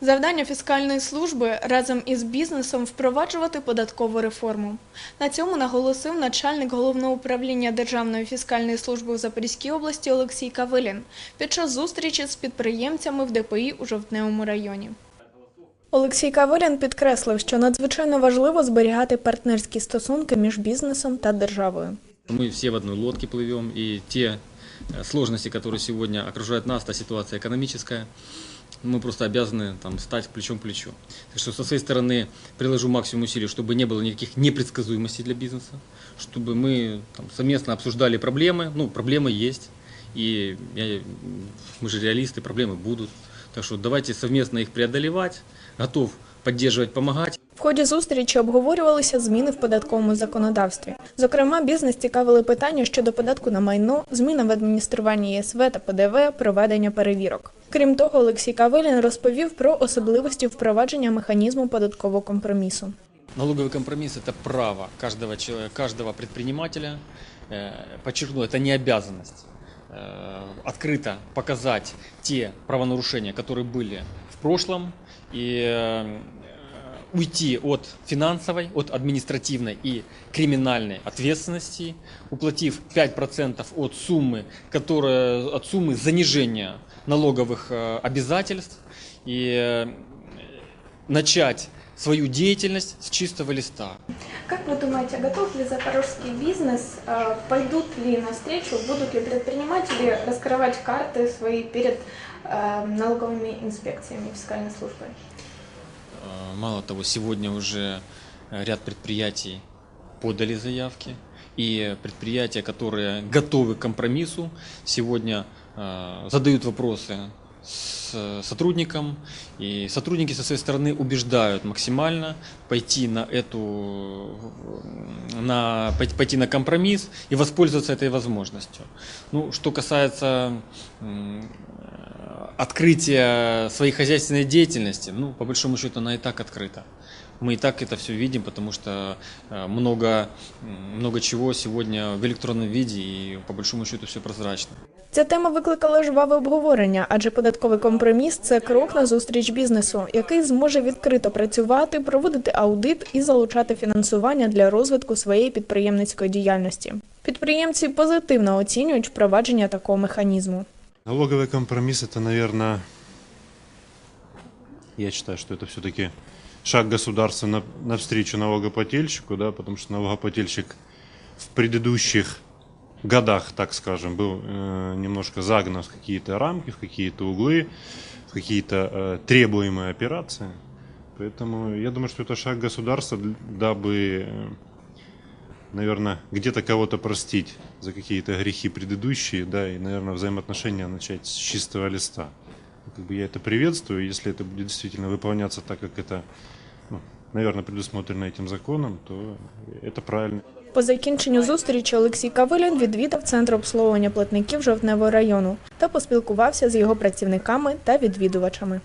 Завдання фіскальної служби разом із бізнесом впроваджувати податкову реформу. На цьому наголосив начальник головного управління Державної фіскальної служби в Запорізькій області Олексій Кавилін під час зустрічі з підприємцями в ДПІ у Жовтневому районі. Олексій Кавилін підкреслив, що надзвичайно важливо зберігати партнерські стосунки між бізнесом та державою. Мы все в одной лодке плывем, и те э, сложности, которые сегодня окружают нас, та ситуация экономическая, Мы просто обязаны там, стать плечом к плечу. Так что со своей стороны приложу максимум усилий, чтобы не было никаких непредсказуемостей для бизнеса, чтобы мы там, совместно обсуждали проблемы. Ну, проблемы есть, и я, мы же реалисты, проблемы будут. Так что давайте совместно их преодолевать, готов поддерживать, помогать. В ході зустрічі обговорювалися зміни в податковому законодавстві. Зокрема, бізнес цікавили питання щодо податку на майно, зміни в адмініструванні ЄСВ та ПДВ, проведення перевірок. Крім того, Олексій Кавилін розповів про особливості впровадження механізму податкового компромісу. Налоговый компромисс – это право каждого, человека, каждого предпринимателя. Э, Подчеркну, это не обязанность. Э, Открыто показать те правонарушения, которые были в прошлом, и э, уйти от финансовой, от административной и криминальной ответственности, уплатив 5% от суммы, которая, от суммы занижения налоговых э, обязательств и начать свою деятельность с чистого листа. Как вы думаете, готов ли запорожский бизнес, э, пойдут ли навстречу, будут ли предприниматели раскрывать карты свои перед э, налоговыми инспекциями фискальной службой? Э, Мало того, сегодня уже ряд предприятий подали заявки, и предприятия, которые готовы к компромиссу, сегодня задают вопросы с сотрудникам, и сотрудники со своей стороны убеждают максимально пойти на эту, на, пойти- на компромисс и воспользоваться этой возможностью. Ну, что касается открытия своей хозяйственной деятельности, ну, по большому счету, она и так открыта. Мы и так это все видим, потому что э, много, м, много чего сегодня в электронном виде, и по большому счету все прозрачно. Ця тема викликала жваве обговорення, адже податковий компроміс це крок на зустріч бізнесу, який зможе відкрито працювати, проводити аудит і залучати фінансування для розвитку своєї підприємницької діяльності. Підприємці позитивно оцінюють впровадження такого механізму. Налоговый компромисс это, наверное, я считаю, что это все-таки шаг государства на- навстречу налогоплательщику, да, потому что налогоплательщик в предыдущих годах, так скажем, был э, немножко загнан в какие-то рамки, в какие-то углы, в какие-то э, требуемые операции. Поэтому я думаю, что это шаг государства, дабы, э, наверное, где-то кого-то простить за какие-то грехи предыдущие, да, и, наверное, взаимоотношения начать с чистого листа. Как бы я это приветствую, если это будет действительно выполняться так, как это, ну, наверное, предусмотрено этим законом, то это правильно. По закінченню зустрічі Олексій Кавилін відвідав центр обслуговування платників Жовтневого району та поспілкувався з його працівниками та відвідувачами.